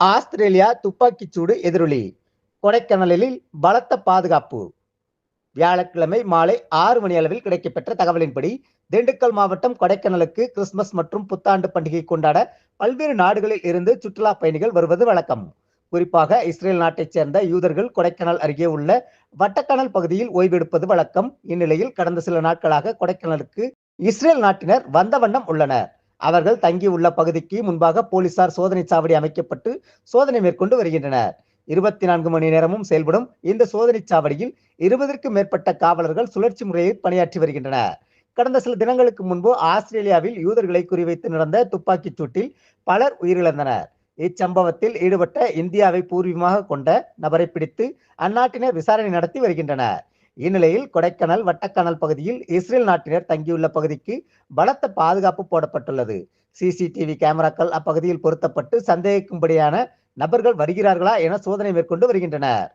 Australia துப்பாக்கிச்சூடு எதிரொலி. கொடைக்கானலில் பலத்த பாதுகாப்பு. வியாழக்கிழமை மாலை ஆறு மணி அளவில் கிடைக்கப்பெற்ற தகவலின்படி திண்டுக்கல் மாவட்டம் கொடைக்கானலுக்கு கிறிஸ்துமஸ் மற்றும் புத்தாண்டு பண்டிகை கொண்டாட பல்வேறு நாடுகளில் இருந்து சுற்றுலா பயணிகள் வருவது வழக்கம். குறிப்பாக இஸ்ரேல் நாட்டைச் சேர்ந்த யூதர்கள் கொடைக்கானல் அருகே உள்ள வட்டக்கானல் பகுதியில் ஓய்வெடுப்பது வழக்கம். இந்நிலையில் கடந்த சில நாட்களாக கொடைக்கானலுக்கு இஸ்ரேல் நாட்டினர் வந்த வண்ணம் உள்ளனர். அவர்கள் தங்கியுள்ள பகுதிக்கு முன்பாக போலீசார் சோதனை சாவடி அமைக்கப்பட்டு சோதனை மேற்கொண்டு வருகின்றனர். இருபத்தி நான்கு மணி நேரமும் செயல்படும் இந்த சோதனை சாவடியில் இருபதற்கும் மேற்பட்ட காவலர்கள் சுழற்சி முறையில் பணியாற்றி வருகின்றனர். கடந்த சில தினங்களுக்கு முன்பு ஆஸ்திரேலியாவில் யூதர்களை குறிவைத்து நடந்த துப்பாக்கிச் சூட்டில் பலர் உயிரிழந்தனர். இச்சம்பவத்தில் ஈடுபட்ட இந்தியாவை பூர்வீகமாக கொண்ட நபரை பிடித்து அந்நாட்டினர் விசாரணை நடத்தி வருகின்றனர். இந்நிலையில் கொடைக்கானல் வட்டக்கானல் பகுதியில் இஸ்ரேல் நாட்டினர் தங்கியுள்ள பகுதிக்கு பலத்த பாதுகாப்பு போடப்பட்டுள்ளது. சிசிடிவி கேமராக்கள் அப்பகுதியில் பொருத்தப்பட்டு சந்தேகிக்கும்படியான நபர்கள் வருகிறார்களா என சோதனை மேற்கொண்டு வருகின்றனர்.